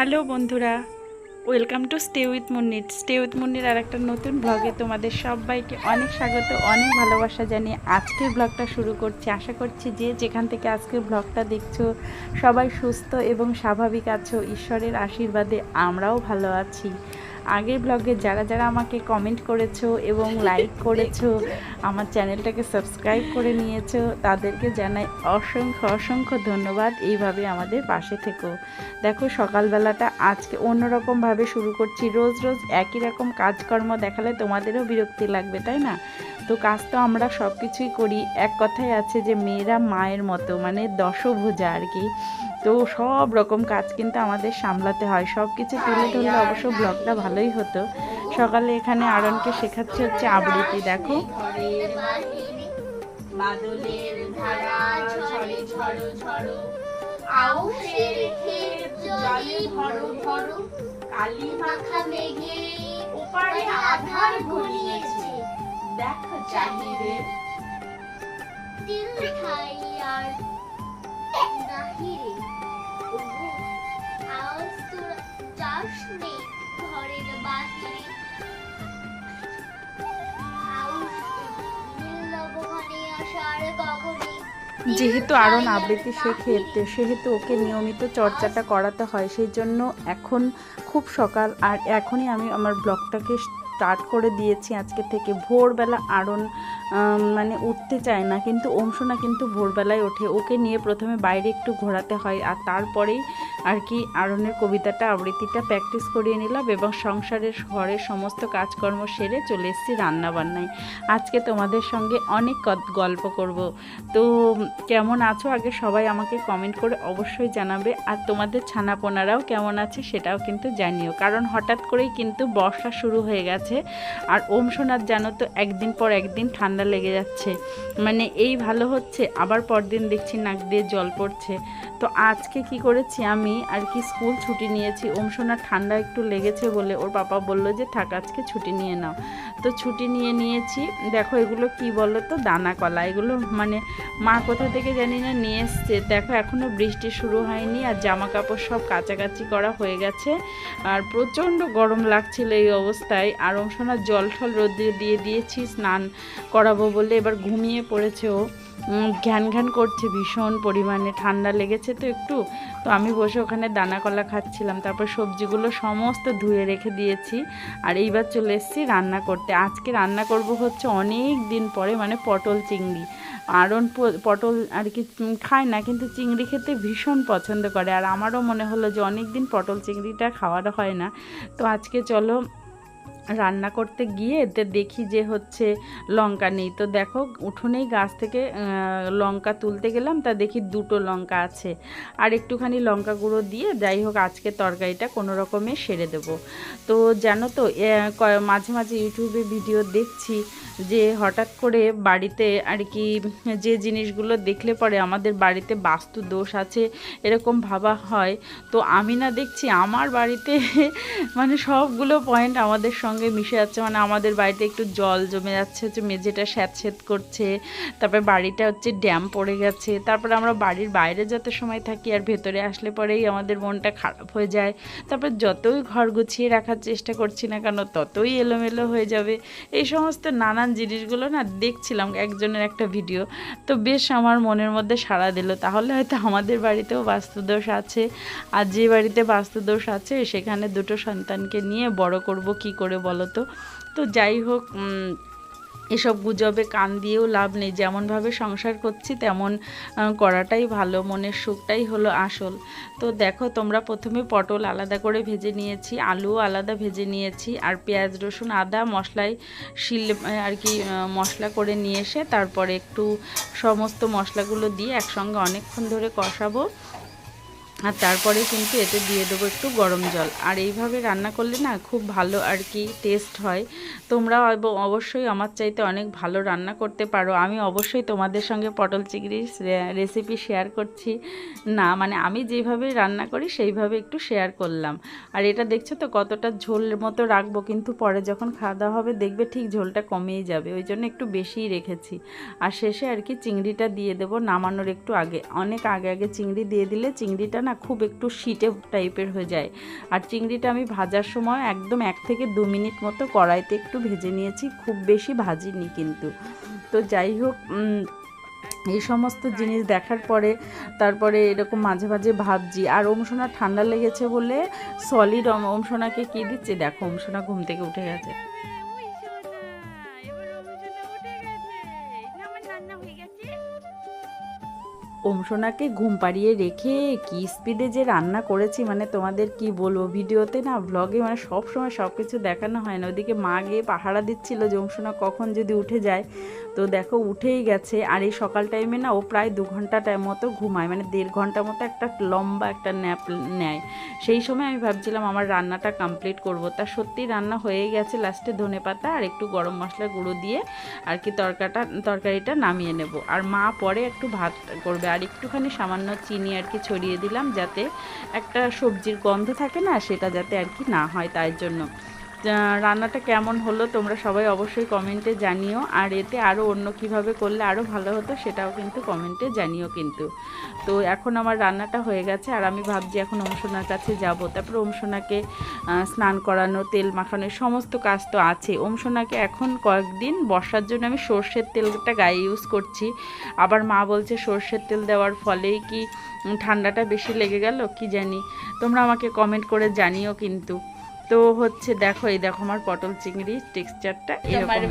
Hello বন্ধুরা, welcome to stay with মুন্নির। Stay with মুন্নির আর একটা নতুন ব্লগে তোমাদের সবাইকে অনেক স্বাগত, অনেক ভালোবাসা জানিয়ে আজকের ব্লগটা শুরু করছি। আশা করছি যে যেখান থেকে আজকের ব্লগটা দেখছ, সবাই সুস্থ এবং স্বাভাবিক আছো। ঈশ্বরের আশীর্বাদে আমরাও ভালো আছি। আগের ব্লগে যারা যারা আমাকে কমেন্ট করেছ এবং লাইক করেছ, আমার চ্যানেলটাকে সাবস্ক্রাইব করে নিয়েছো, তাদেরকে জানাই অসংখ্য অসংখ্য ধন্যবাদ। এইভাবে আমাদের পাশে থেকো। দেখো, সকালবেলাটা আজকে অন্যরকমভাবে শুরু করছি। রোজ রোজ একই রকম কাজকর্ম দেখালে তোমাদেরও বিরক্তি লাগবে, তাই না? তো কাজ তো আমরা সব কিছুই করি। এক কথাই আছে যে, মেয়েরা মায়ের মতো মানে দশভুজা আর কি। তো সব রকম কাজ কিন্তু আমাদের সামলাতে হয়। সব কিছু তুলে ধরলে অবশ্য ব্লগটা ভালোই হতো। সকালে এখানে আরনকে শেখাচ্ছে হচ্ছে আবৃত্তি দেখো। বাদলের ধারা ঝরে ঝড়ো ঝড়ো। আউশের ক্ষেত জলে ভরো ভরো। কালি মাখা মেঘে ওপারে আধার ঘনিয়েছে। দেখ চাহিরে দিল ঠাই আর ঘরের বাহিরে যেহেতু আরন আবৃত্তি শেখে তো সেহেতু ওকে নিয়মিত চর্চাটা করাতে হয় সেই জন্য এখন খুব সকাল আর এখনই আমি আমার ব্লগটাকে স্টার্ট করে দিয়েছি আজকে থেকে। ভোরবেলা আরন মানে উঠতে চায় না কিন্তু অংশনা কিন্তু ভোরবেলায় ওঠে। ওকে নিয়ে প্রথমে বাইরে একটু ঘোরাতে হয় আর তারপরেই আর কি আরনের কবিতাটা, আবৃত্তিটা প্র্যাকটিস করিয়ে নিলাম এবং সংসারের ঘরের সমস্ত কাজকর্ম সেরে চলে এসেছি রান্নাবান্নায়। আজকে তোমাদের সঙ্গে অনেক গল্প করব। তো কেমন আছো? আগে সবাই আমাকে কমেন্ট করে অবশ্যই জানাবে। আর তোমাদের ছানাপোনারাও কেমন আছে সেটাও কিন্তু জানিও। কারণ হঠাৎ করেই কিন্তু বর্ষা শুরু হয়ে গেছে। আর ওম সোনার জানো তো একদিন পর একদিন ঠান্ডা লেগে যাচ্ছে। মানে এই ভালো হচ্ছে, আবার পরদিন দেখছি নাক দিয়ে জল পড়ছে। তো আজকে কি করেছি আমি? আর কি স্কুল ছুটি নিয়েছি। ওম সোনার ঠান্ডা একটু লেগেছে বলে ওর পাপা বলল যে, থাক, আজকে ছুটি নিয়ে নাও। তো ছুটি নিয়ে নিয়েছি। দেখো এগুলো কি বলো তো দানা কলা। এগুলো মানে মা কোথা থেকে জানি না নিয়ে এসছে। দেখো এখনও বৃষ্টি শুরু হয়নি আর জামা কাপড় সব কাচাকাচি করা হয়ে গেছে। আর প্রচণ্ড গরম লাগছিল এই অবস্থায়। আর অংশনার জল ঠল রোদে দিয়ে দিয়েছি, স্নান করাবো বলে এবার ঘুমিয়ে পড়েছে ও। ঘ্যান ঘ্যান করছে, ভীষণ পরিমাণে। ঠান্ডা লেগেছে তো একটু। তো আমি বসে ওখানে দানা কলা খাচ্ছিলাম। তারপর সবজিগুলো সমস্ত ধুয়ে রেখে দিয়েছি। আর এইবার চলে এসেছি রান্না করতে। আজকে রান্না করব হচ্ছে অনেক দিন পরে মানে পটল চিংড়ি। আরন পটল আর কি খায় না, কিন্তু চিংড়ি খেতে ভীষণ পছন্দ করে। আর আমারও মনে হলো যে অনেক দিন পটল চিংড়িটা খাওয়াটা হয় না। তো আজকে চলো রান্না করতে গিয়ে এতে দেখি যে হচ্ছে লঙ্কা নেই। তো দেখো, উঠোনেই গাছ থেকে লঙ্কা তুলতে গেলাম, তা দেখি দুটো লঙ্কা আছে। আর একটুখানি লঙ্কা গুঁড়ো দিয়ে যাই হোক, আজকে তরকারিটা কোনো রকমে সেরে দেব। তো জানো তো মাঝে মাঝে ইউটিউবে ভিডিও দেখছি যে হঠাৎ করে বাড়িতে আর কি যে জিনিসগুলো দেখলে পরে আমাদের বাড়িতে বাস্তু দোষ আছে, এরকম ভাবা হয়। তো আমি না দেখছি আমার বাড়িতে মানে সবগুলো পয়েন্ট আমাদের সঙ্গে মিশে যাচ্ছে। মানে আমাদের বাড়িতে একটু জল জমে যাচ্ছে, হচ্ছে মেঝেটা স্যাঁতস্যাঁত করছে, তারপরে বাড়িটা হচ্ছে ড্যাম পড়ে গেছে। তারপরে আমরা বাড়ির বাইরে যত সময় থাকি আর ভেতরে আসলে পরেই আমাদের মনটা খারাপ হয়ে যায়। তারপর যতই ঘর গুছিয়ে রাখার চেষ্টা করছি না কেন, ততই এলোমেলো হয়ে যাবে। এই সমস্ত নানান জিনিসগুলো না, দেখছিলাম একজনের একটা ভিডিও। তো বেশ আমার মনের মধ্যে সাড়া দিল। তাহলে হয়তো আমাদের বাড়িতেও বাস্তুদোষ আছে। আর যে বাড়িতে বাস্তুদোষ আছে, সেখানে দুটো সন্তানকে নিয়ে বড় করব কি করে বলো তো তো যাই হোক এসব গুজবে কান দিয়েও লাভ নেই। যেমনভাবে সংসার করছি, তেমন করাটাই ভালো। মনের সুখটাই হলো আসল। তো দেখো, তোমরা প্রথমে পটল আলাদা করে ভেজে নিয়েছি, আলুও আলাদা ভেজে নিয়েছি, আর পেঁয়াজ, রসুন, আদা, মশলায় শিল আর কি মশলা করে নিয়ে এসে তারপরে একটু সমস্ত মশলাগুলো দিয়ে একসঙ্গে অনেকক্ষণ ধরে কষাবো। আর তারপরে কিন্তু এতে দিয়ে দেবো একটু গরম জল। আর এইভাবে রান্না করলে না খুব ভালো আর কি টেস্ট হয়। তোমরা অব- অবশ্যই আমার চাইতে অনেক ভালো রান্না করতে পারো। আমি অবশ্যই তোমাদের সঙ্গে পটল চিংড়ির রেসিপি শেয়ার করছি। না মানে আমি যেভাবে রান্না করি সেইভাবে একটু শেয়ার করলাম। আর এটা দেখছ তো কতটা ঝোল মতো রাখব, কিন্তু পরে যখন খাওয়া দাওয়া হবে দেখবে ঠিক ঝোলটা কমেই যাবে। ওই জন্য একটু বেশিই রেখেছি। আর শেষে আর কি চিংড়িটা দিয়ে দেবো নামানোর একটু আগে। অনেক আগে আগে চিংড়ি দিয়ে দিলে চিংড়িটা না না, খুব একটু শীটে টাইপের হয়ে যায়। আর চিংড়িটা আমি ভাজার সময় একদম এক থেকে দু মিনিট মতো কড়াইতে একটু ভেজে নিয়েছি, খুব বেশি ভাজিনি কিন্তু। তো যাই হোক এই সমস্ত জিনিস দেখার পরে, তারপরে এরকম মাঝে মাঝে ভাবছি, আর ওমসোনা ঠান্ডা লেগেছে বলে সলিড ওমসোনাকে কী দিচ্ছে? দেখো ওমসোনা ঘুম থেকে উঠে গেছে। ওমসোনাকে ঘুম পাড়িয়ে রেখে কি স্পিডে যে রান্না করেছি মানে তোমাদের কি বলব? ভিডিওতে না ব্লগে মানে সব সময় সব কিছু দেখানো হয় না। ওদিকে মা গিয়ে পাহারা দিচ্ছিল যে ওমসোনা কখন যদি উঠে যায়। তো দেখো উঠেই গেছে, আর এই সকাল টাইমে না ও প্রায় দু ঘণ্টা টাইম মতো ঘুমায় মানে দেড় ঘণ্টা মতো একটা লম্বা একটা ন্যাপ নেয়। সেই সময় আমি ভাবছিলাম আমার রান্নাটা কমপ্লিট করব। তা সত্যি রান্না হয়ে গেছে লাস্টে ধনে পাতা আর একটু গরম মশলা গুঁড়ো দিয়ে আর কি তরকাটা, তরকারিটা নামিয়ে নেব। আর মা পরে একটু ভাত করবে, আর একটুখানি সামান্য চিনি আর কি ছড়িয়ে দিলাম যাতে একটা সবজির গন্ধ থাকে না, সেটা যাতে আর কি না হয় তাই জন্য। রান্নাটা কেমন হলো তোমরা সবাই অবশ্যই কমেন্টে জানিও। আর এতে আরও অন্য কীভাবে করলে আরও ভালো হতো সেটাও কিন্তু কমেন্টে জানিও কিন্তু। তো এখন আমার রান্নাটা হয়ে গেছে আর আমি ভাবছি এখন অংশনার কাছে যাব। তারপর আহ, স্নান করানো তেল মাখানো সমস্ত কাজ তো আছে। অংশনাকে এখন কয়েকদিন বর্ষার জন্য আমি সর্ষের তেলটা গায়ে ইউজ করছি। আবার মা বলছে সর্ষের তেল দেওয়ার ফলেই কি ঠান্ডাটা বেশি লেগে গেল কি জানি। তোমরা আমাকে কমেন্ট করে জানিও কিন্তু। তো হচ্ছে দেখো এই দেখো আমার পটল চিংড়ি টেক্সচারটা এরকম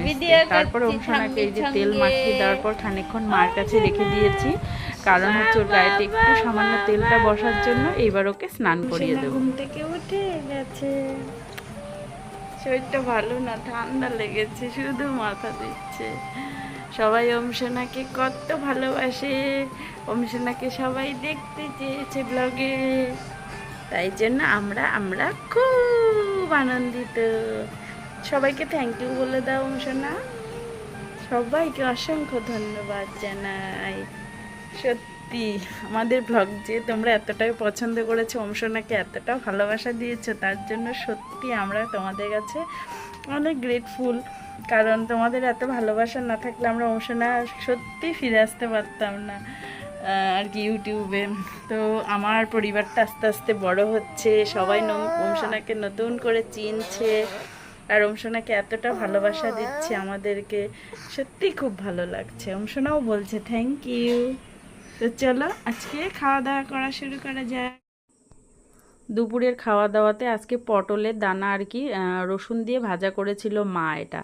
তারপর অংশনাকে এই যে তেল। মাখিয়ে দেওয়ার পর খানিকক্ষণ মার কাছে রেখে দিয়েছি। কারণ হচ্ছে ওর গায়েতে একটু সামান্য তেলটা বসার জন্য এইবার ওকে স্নান করিয়ে দেবো। ঘুম থেকে উঠে গেছে। শরীরটা ভালো না ঠান্ডা লেগেছে শুধু মাথা দিচ্ছে। সবাই অমসোনাকে কত ভালোবাসে অমসোনাকে সবাই দেখতে চেয়েছে ব্লগে তাই জন্য আমরা আমরা খুব আনন্দিত। সবাইকে থ্যাংক ইউ বলে দাও অমসোনা সবাইকে অসংখ্য ধন্যবাদ জানাই। সত্যি, আমাদের ব্লগ যে তোমরা এতটাই পছন্দ করেছ, অংশনাকে এতটা ভালোবাসা দিয়েছ, তার জন্য সত্যি আমরা তোমাদের কাছে অনেক গ্রেটফুল কারণ তোমাদের এত ভালোবাসা না থাকলে আমরা অংশনা সত্যি ফিরে আসতে পারতাম না। আর কি ইউটিউবে। তো আমার পরিবারটা আস্তে আস্তে বড় হচ্ছে সবাই অংশনাকে নতুন করে চিনছে আর অংশনাকে এতটা ভালোবাসা দিচ্ছে আমাদেরকে সত্যি খুব ভালো লাগছে। অংশনাও বলছে থ্যাংক ইউ তো চলো আজকে খাওয়া দাওয়া করা শুরু করা যাক। দুপুরের খাওয়া দাওয়াতে আজকে পটলের দানা আর কি রসুন দিয়ে ভাজা করেছিল মা এটা।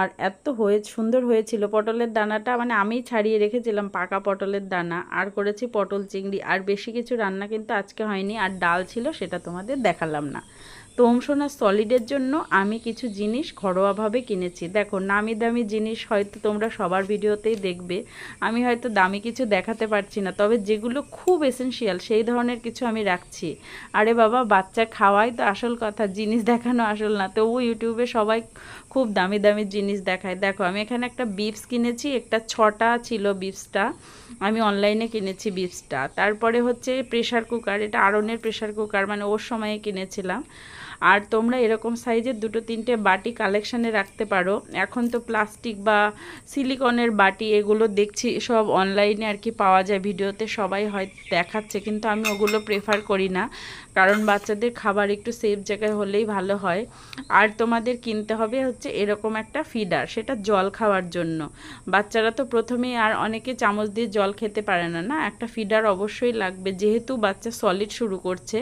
আর এত হয়ে, সুন্দর হয়েছিল পটলের দানাটা। মানে আমি ছাড়িয়ে রেখেছিলাম পাকা পটলের দানা। আর করেছি পটল চিংড়ি। আর বেশি কিছু রান্না কিন্তু আজকে হয়নি। আর ডাল ছিল, সেটা তোমাদের দেখালাম না। তো ওমসোনা সলিডের জন্য আমি কিছু জিনিস ঘরোয়াভাবে কিনেছি। দেখো, নামি দামি জিনিস হয়তো তোমরা সবার ভিডিওতেই দেখবে। আমি হয়তো দামি কিছু দেখাতে পারছি না। তবে যেগুলো খুব এসেনশিয়াল সেই ধরনের কিছু আমি রাখছি। আরে বাবা, বাচ্চা খাওয়াই তো আসল কথা, জিনিস দেখানো আসল না। তবু ইউটিউবে সবাই খুব দামি দামি জিনিস দেখায়। দেখো, আমি এখানে একটা বিপস কিনেছি, একটা ছটা ছিল বিপসটা। আমি অনলাইনে কিনেছি বিপসটা। তারপরে হচ্ছে প্রেশার কুকার এটা আরনের প্রেশার কুকার মানে ওর সময়ে কিনেছিলাম। আর তোমরা এরকম সাইজের দুটো তিনটে বাটি কালেকশানে রাখতে পারো। এখন তো প্লাস্টিক বা সিলিকনের বাটি এগুলো দেখছি সব অনলাইনে আর কি পাওয়া যায়, ভিডিওতে সবাই হয় দেখাচ্ছে, কিন্তু আমি ওগুলো প্রেফার করি না। কারণ বাচ্চাদের খাবার একটু সেফ জায়গায় হলেই ভালো হয়। আর তোমাদের কিনতে হবে হচ্ছে এরকম একটা ফিডার সেটা জল খাওয়ার জন্য। বাচ্চারা তো প্রথমেই আর অনেকে চামচ দিয়ে জল খেতে পারে না না? একটা ফিডার অবশ্যই লাগবে, যেহেতু বাচ্চা সলিড শুরু করছে।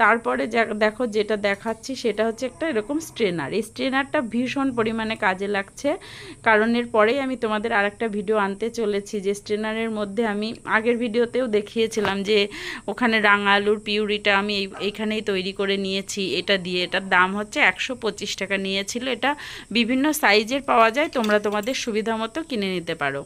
তারপরে দেখো যেটা দেখাচ্ছি সেটা হচ্ছে একটা এরকম স্ট্রেনার এই স্ট্রেনারটা ভীষণ পরিমাণে কাজে লাগছে। কারণ এর পরেই আমি তোমাদের আরেকটা ভিডিও আনতে চলেছি, যে স্ট্রেনারের মধ্যে আমি আগের ভিডিওতেও দেখিয়েছিলাম যে ওখানে রাঙা আলুর পিউরিটা আমি এই- এইখানেই তৈরি করে নিয়েছি, এটা দিয়ে। এটার দাম হচ্ছে একশো পঁচিশ টাকা নিয়েছিল। এটা বিভিন্ন সাইজের পাওয়া যায়, তোমরা তোমাদের সুবিধা মতো কিনে নিতে পারো।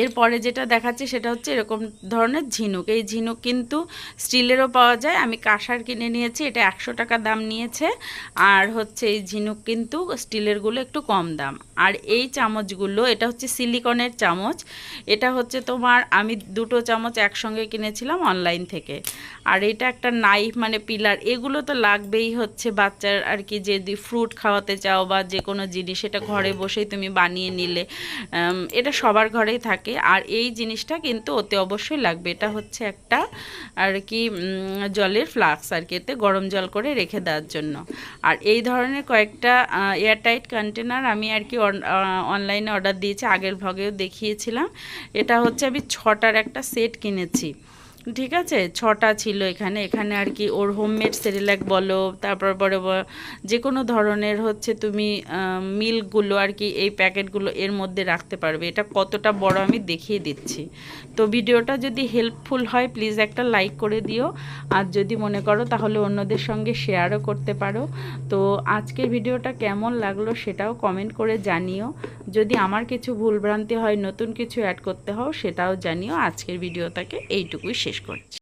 এরপরে যেটা দেখাচ্ছি সেটা হচ্ছে এরকম ধরনের ঝিনুক। এই ঝিনুক কিন্তু স্টিলেরও পাওয়া যায়। আমি কাঁসার কিনে নিয়েছি, এটা একশো টাকা দাম নিয়েছে। আর হচ্ছে এই ঝিনুক কিন্তু স্টিলেরগুলো একটু কম দাম। আর এই চামচগুলো, এটা হচ্ছে সিলিকনের চামচ। এটা হচ্ছে তোমার, আমি দুটো চামচ একসঙ্গে কিনেছিলাম অনলাইন থেকে। আর এটা একটা নাইফ মানে পিলার, এগুলো তো লাগবেই হচ্ছে বাচ্চার আর কি যদি ফ্রুট খাওয়াতে চাও বা যে কোনো জিনিস এটা ঘরে বসেই তুমি বানিয়ে নিলে। এটা সবার ঘরেই থাকে। থাকে। আর এই জিনিসটা কিন্তু ওতে অবশ্যই লাগবে। এটা হচ্ছে একটা আর কি জলের ফ্লাক্স আর কি, এতে গরম জল করে রেখে দেওয়ার জন্য। আর এই ধরনের কয়েকটা এয়ারটাইট কন্টেনার আমি আর কি অনলাইনে অর্ডার দিয়েছি, আগের ভগেও দেখিয়েছিলাম। এটা হচ্ছে আমি ছটার একটা সেট কিনেছি। ঠিক আছে? ছটা ছিল এখানে। এখানে আর কি ওর হোমমেড সেরিল্যাক বলো, তারপর পরে ব- যে কোনো ধরনের হচ্ছে তুমি মিল্কগুলো আর কি এই প্যাকেটগুলো এর মধ্যে রাখতে পারবে। এটা কতটা বড় আমি দেখিয়ে দিচ্ছি। তো ভিডিওটা যদি হেল্পফুল হয় প্লিজ একটা লাইক করে দিও। আর যদি মনে করো তাহলে অন্যদের সঙ্গে শেয়ারও করতে পারো। তো আজকের ভিডিওটা কেমন লাগল সেটাও কমেন্ট করে জানিও। যদি আমার কিছু ভুলভ্রান্তি হয়, নতুন কিছু অ্যাড করতে হও, সেটাও জানিও। আজকের ভিডিওটাকে এইটুকুই শেষ করছি।